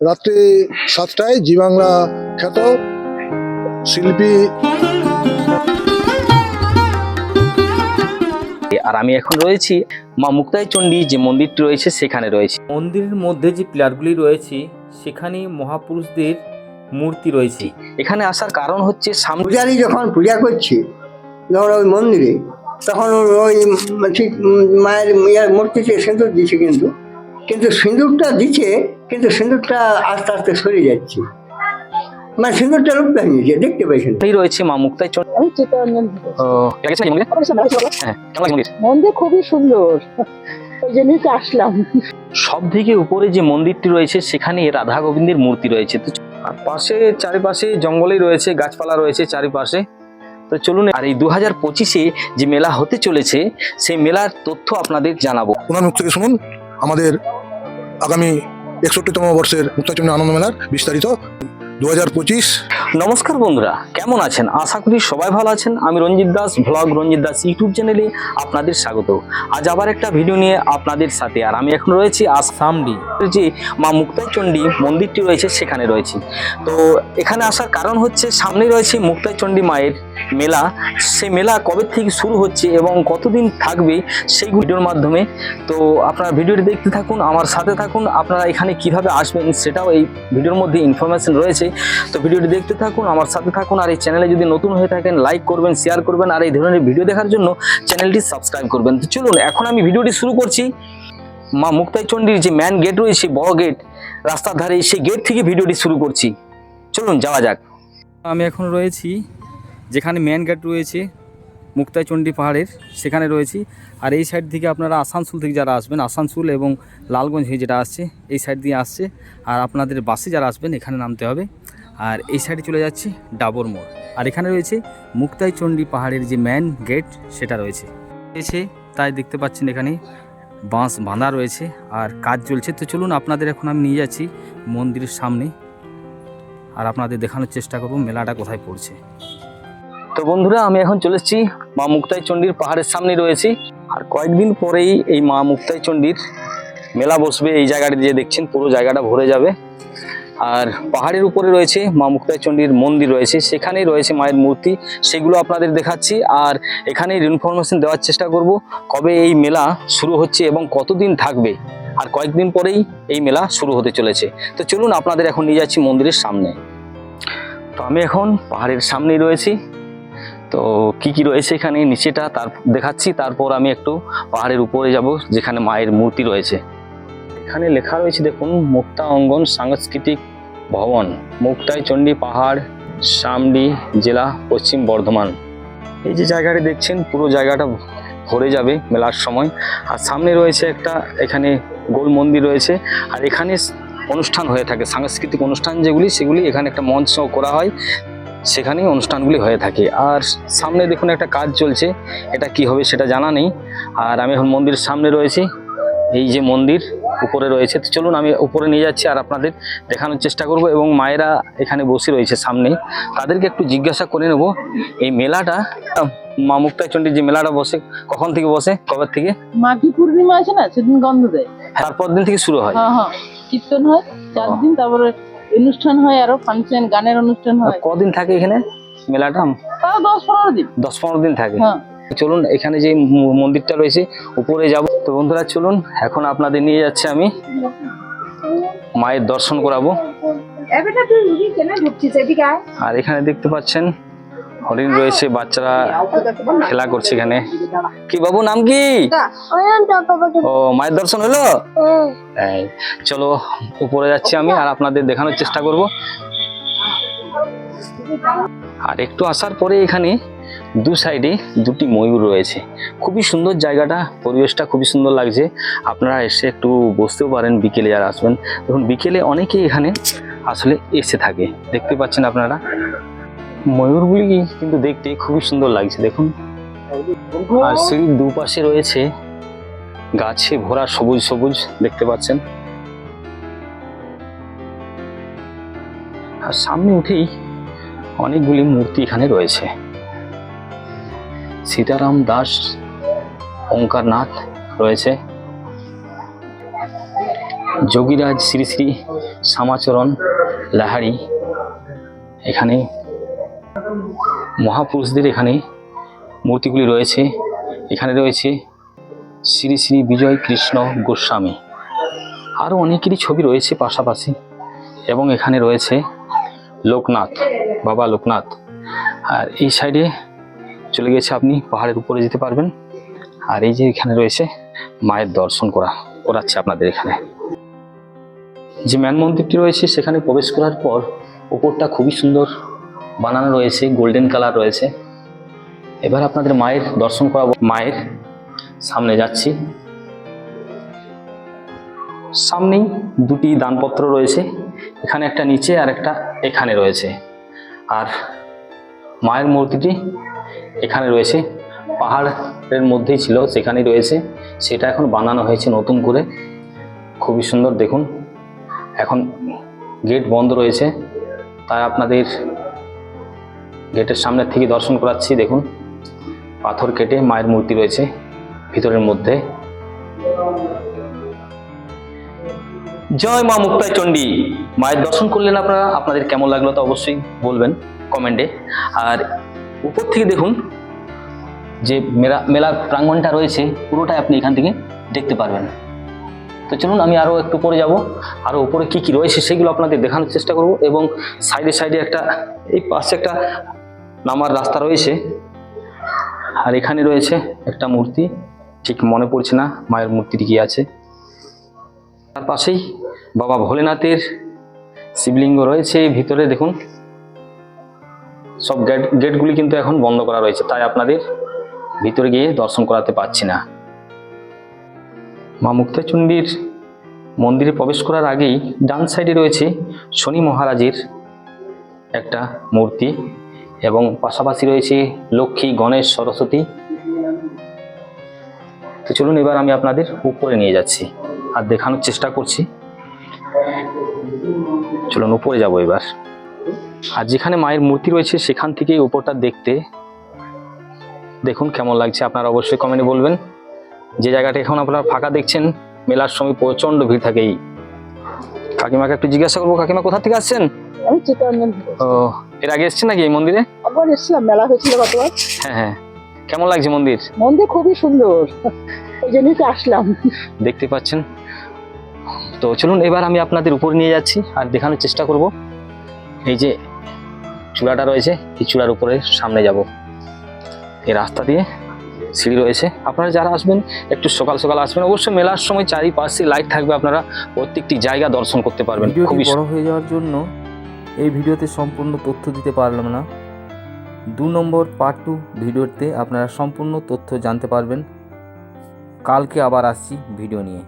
রাত্রি সাতটায় জি বাংলা খ্যাত শিল্পী আর আমি এখন রয়েছি মা মুক্তাই চণ্ডী যে মন্দিরটি রয়েছে সেখানে রয়েছে। মন্দিরের মধ্যে যে পিলারগুলি রয়েছে সেখানে মহাপুরুষদের মূর্তি রয়েছে। এখানে আসার কারণ হচ্ছে পূজারি যখন পূজা করছে যখন ওই মন্দিরে তখন ওই ঠিক মায়ের ইয়ের মূর্তিতে সিঁদুর দিচ্ছে কিন্তু কিন্তু সিঁদুরটা দিচ্ছে কিন্তু সিঁদুরটা আস্তে আস্তে সরে যাচ্ছে। মানে সিঁদুরটা রূপ ভেঙেছে দেখতে পাইছেন? এই রয়েছে মা মুক্তাই চণ্ডী আমি চিত্তরঞ্জন? হ্যাঁ মন্দির? মন্দির খুবই সুন্দর। ওই জন্যই তো আসলাম। সব থেকে উপরে যে মন্দিরটি রয়েছে সেখানে রাধা গোবিন্দের মূর্তি রয়েছে। তো আর পাশে চারিপাশে জঙ্গলেই রয়েছে গাছপালা রয়েছে চারিপাশে। তো চলুন আর এই দু হাজার পঁচিশে যে মেলা হতে চলেছে সেই মেলার তথ্য আপনাদের জানাব। ওনার মুখ থেকে শুনুন আমাদের আগামী একষট্টিতম বর্ষের মুক্তাচন্দ্র আনন্দ মেলার বিস্তারিত দু হাজার পঁচিশ নমস্কার বন্ধুরা কেমন আছেন? আশা করি সবাই ভালো আছেন। আমি রঞ্জিত দাস ভ্লগ রঞ্জিত দাস ইউটিউব চ্যানেলে আপনাদের স্বাগত। আজ আবার একটা ভিডিও নিয়ে আপনাদের সাথে আর আমি এখন রয়েছি সামডি। আসামের যে মা মুক্তাইচণ্ডী মন্দিরটি রয়েছে সেখানে রয়েছি। তো এখানে আসার কারণ হচ্ছে সামনে রয়েছে মুক্তাইচণ্ডী মায়ের মেলা। সেই মেলা কবে থেকে শুরু হচ্ছে এবং কতদিন থাকবে সেই ভিডিওর মাধ্যমে। তো আপনারা ভিডিওটি দেখতে থাকুন আমার সাথে থাকুন আপনারা এখানে কীভাবে আসবেন সেটাও এই ভিডিওর মধ্যে ইনফরমেশন রয়েছে। তো ভিডিওটি দেখতে থাকুন, আমার সাথে থাকুন, আর এই চ্যানেলে যদি নতুন হয়ে থাকেন লাইক করবেন শেয়ার করবেন, আর এই ধরনের ভিডিও দেখার জন্য চ্যানেলটি সাবস্ক্রাইব করবেন। তো চলুন, এখন আমি ভিডিওটি শুরু করছি। মা মুক্তাই চণ্ডীর যে ম্যান গেট রয়েছে বড় গেট রাস্তার ধারে সেই গেট থেকে ভিডিওটি শুরু করছি। চলুন, যাওয়া যাক। আমি এখন রয়েছি যেখানে মেন গেট রয়েছে মুক্তাইচণ্ডী পাহাড়ের, সেখানে রয়েছি। আর এই সাইড থেকে আপনারা আসানসোল থেকে যারা আসবেন, আসানসোল এবং লালগঞ্জ হয়ে যেটা আসছে, এই সাইড দিয়ে আসছে। আর আপনাদের বাসে যারা আসবেন, এখানে নামতে হবে। আর এই সাইডে চলে যাচ্ছি ডাবর মোড়। আর এখানে রয়েছে মুক্তাইচণ্ডী পাহাড়ের যে মেন গেট সেটা রয়েছে। রয়েছে তাই দেখতে পাচ্ছেন এখানে বাঁশ বাঁধা রয়েছে আর কাজ চলছে। তো চলুন আপনাদের এখন আমি নিয়ে যাচ্ছি মন্দিরের সামনে আর আপনাদের দেখানোর চেষ্টা করব মেলাটা কোথায় পড়ছে। তো বন্ধুরা, আমি এখন চলে এসেছি মা মুক্তাই চণ্ডীর পাহাড়ের সামনে রয়েছি। আর কয়েকদিন পরেই এই মা মুক্তাই চণ্ডীর মেলা বসবে এই জায়গাটা দিয়ে দেখছেন, পুরো জায়গাটা ভরে যাবে। আর পাহাড়ের উপরে রয়েছে মা মুক্তাই চণ্ডীর মন্দির রয়েছে, সেখানেই রয়েছে মায়ের মূর্তি, সেগুলো আপনাদের দেখাচ্ছি। আর এখানে ইনফরমেশন দেওয়ার চেষ্টা করব, কবে এই মেলা শুরু হচ্ছে এবং কতদিন থাকবে, আর কয়েকদিন পরেই এই মেলা শুরু হতে চলেছে। তো চলুন আপনাদের এখন নিয়ে যাচ্ছি মন্দিরের সামনে। তো আমি এখন পাহাড়ের সামনেই রয়েছি। তো কি কি রয়েছে এখানে নিচেটা তার দেখাচ্ছি, তারপর আমি একটু পাহাড়ের উপরে যাব, যেখানে মায়ের মূর্তি রয়েছে। এখানে লেখা রয়েছে, দেখুন, মুক্তা অঙ্গন সাংস্কৃতিক ভবন, মুক্তাই চণ্ডী পাহাড় সামডি জেলা, পশ্চিম বর্ধমান। এই যে জায়গাটি দেখছেন, পুরো জায়গাটা ভরে যাবে মেলার সময়। আর সামনে রয়েছে একটা, এখানে গোল মন্দির রয়েছে। আর এখানে অনুষ্ঠান হয়ে থাকে, সাংস্কৃতিক অনুষ্ঠান যেগুলি, সেগুলি এখানে একটা মঞ্চ করা হয় সেখানেই অনুষ্ঠানগুলি হয়ে থাকে। আর সামনে দেখুন একটা কাজ চলছে, এটা কি হবে সেটা জানা নেই। আর আমি এখন মন্দিরের সামনে রয়েছি, এই যে মন্দির উপরে রয়েছে। তো চলুন আমি উপরে নিয়ে যাচ্ছি আর আপনাদের দেখানোর চেষ্টা করব এবং মায়েরা এখানে বসে রয়েছে সামনে। তাদেরকে একটু জিজ্ঞাসা করে নেব এই মেলাটা মা মুক্তাচণ্ডীর যে মেলাটা বসে কখন থেকে বসে কবে থেকে? মাঘী পূর্ণিমা আছে না? সেদিন গন্ধ দেয়। তারপর দিন থেকে শুরু হয়। হ্যাঁ হ্যাঁ। কীর্তন হয় চার দিন তারপরে অনুষ্ঠান হয় আরও ফাংশন গানের অনুষ্ঠান হয়। কদিন থাকে এখানে মেলাটা? দশ পনেরো দিন। দশ পনেরো দিন থাকে। হ্যাঁ। চলুন এখানে যে মন্দিরটা রয়েছে উপরে যাব। তো বন্ধুরা চলুন এখন আপনাদের নিয়ে যাচ্ছে আমি মায়ের দর্শন করাবো। আর এখানে দেখতে পাচ্ছেন হরিণ রয়েছে বাচ্চারা খেলা করছে এখানে। কি বাবু নাম কি? ও মায়ের দর্শন হলো? এই, চলো উপরে যাচ্ছি আমি আর আপনাদের দেখানোর চেষ্টা করব। আর একটু আসার পরে এখানে দু সাইডে দুটি ময়ূর রয়েছে। খুবই সুন্দর জায়গাটা, পরিবেশটা খুবই সুন্দর লাগছে। আপনারা এসে একটু বসতেও পারেন বিকেলে যারা আসবেন। দেখুন, বিকেলে অনেকেই এখানে আসলে এসে থাকে। দেখতে পাচ্ছেন আপনারা? ময়ূরগুলি কিন্তু দেখতে খুবই সুন্দর লাগছে। দেখুন, আর সিঁড়ির দুপাশে রয়েছে গাছে ভরা সবুজ সবুজ, দেখতে পাচ্ছেন। আর সামনে উঠেই অনেকগুলি মূর্তি এখানে রয়েছে। সীতারাম দাস, ওঙ্কারনাথ রয়েছে। যোগীরাজ শ্রী শ্রী শ্যামাচরণ লাহারি এখানে। মহাপুরুষদের এখানে মূর্তিগুলি রয়েছে। এখানে রয়েছে শ্রী শ্রী বিজয় কৃষ্ণ গোস্বামী। আরও অনেকেরই ছবি রয়েছে পাশাপাশি এবং এখানে রয়েছে লোকনাথ, বাবা লোকনাথ। আর এই সাইডে চলে গেছে আপনি, পাহাড়ের উপরে যেতে পারবেন। আর এই যে এখানে রয়েছে মায়ের দর্শন করা, করাচ্ছে আপনাদের এখানে। যে ম্যান মন্দিরটি রয়েছে, সেখানে প্রবেশ করার পর উপরটা খুবই সুন্দর বানানো রয়েছে গোল্ডেন কালার রয়েছে। এবার আপনাদের মায়ের দর্শন করাবো। মায়ের সামনে যাচ্ছি। সামনেই দুটি দানপত্র রয়েছে, এখানে একটা নিচে আর একটা এখানে রয়েছে। আর মায়ের মূর্তিটি এখানে রয়েছে। পাহাড়ের মধ্যেই ছিল, সেখানেই রয়েছে। সেটা এখন বানানো হয়েছে নতুন করে। খুবই সুন্দর, দেখুন। এখন গেট বন্ধ রয়েছে। তাই আপনাদের গেটের সামনে থেকে দর্শন করাচ্ছি, দেখুন। পাথর কেটে মায়ের মূর্তি রয়েছে ভিতরের মধ্যে। জয় মা মুক্তায় চণ্ডী। মায়ের দর্শন করলেন আপনারা? আপনাদের কেমন লাগল তো অবশ্যই বলবেন কমেন্টে। আর উপর থেকে দেখুন যে মেলা, মেলার প্রাঙ্গণটা রয়েছে, পুরোটাই আপনি এখান থেকে দেখতে পারবেন। তো চলুন, আমি আরও একটু পরে যাব। আরও উপরে কি কি রয়েছে সেগুলো আপনাদের দেখানোর চেষ্টা করব এবং সাইডে সাইডে একটা, এই পাশে একটা নামার রাস্তা রয়েছে। আর এখানে রয়েছে একটা মূর্তি, ঠিক মনে পড়ছে না মায়ের মূর্তিটি কি আছে। তার পাশেই বাবা ভোলেনাথের শিবলিঙ্গ রয়েছে, ভিতরে দেখুন। সব গেট গেটগুলি কিন্তু এখন বন্ধ করা রয়েছে, তাই আপনাদের ভিতরে গিয়ে দর্শন করাতে পারছি না। মা মুক্তাচণ্ডীর মন্দিরে প্রবেশ করার আগেই ডান সাইডে রয়েছে শনি মহারাজের একটা মূর্তি এবং পাশাপাশি রয়েছে লক্ষ্মী, গণেশ, সরস্বতী। তো চলুন এবার আমি আপনাদের উপরে নিয়ে যাচ্ছি আর দেখানোর চেষ্টা করছি। চলুন উপরে যাব এবার। আর যেখানে মায়ের মূর্তি রয়েছে সেখান থেকে উপরটা দেখতে দেখুন কেমন লাগছে। আপনারা অবশ্যই কমেন্টে বলবেন। যে জায়গাটা এখন আপনারা ফাঁকা দেখছেন মেলার সময় প্রচণ্ড ভিড় থাকে এই। কাকিমাকে একটু জিজ্ঞাসা করব কাকিমা কোথা থেকে আসছেন? আমি চিত্তরঞ্জন ও এর আগে এসছেন নাকি এই মন্দিরে? একবার এসেছিলাম মেলা হয়েছিল গতবার। হ্যাঁ হ্যাঁ। কেমন লাগছে মন্দির? মন্দির খুবই সুন্দর। ওই জন্যই তো আসলাম। দেখতে পাচ্ছেন। তো চলুন এবার আমি আপনাদের উপরে নিয়ে যাচ্ছি আর দেখানোর চেষ্টা করব। এই যে চূড়াটা রয়েছে এই চূড়ার উপরে সামনে যাব। এই রাস্তা দিয়ে সিঁড়ি রয়েছে। আপনারা যারা আসবেন একটু সকাল সকাল আসবেন অবশ্যই মেলার সময় চারিপাশে লাইট থাকবে আপনারা প্রত্যেকটি জায়গা দর্শন করতে পারবেন। খুবই বড় হয়ে যাওয়ার জন্য এই ভিডিওতে সম্পূর্ণ তথ্য দিতে পারলাম না। দু নম্বর পার্ট টু ভিডিওতে আপনারা সম্পূর্ণ তথ্য জানতে পারবেন। কালকে আবার আসছি ভিডিও নিয়ে।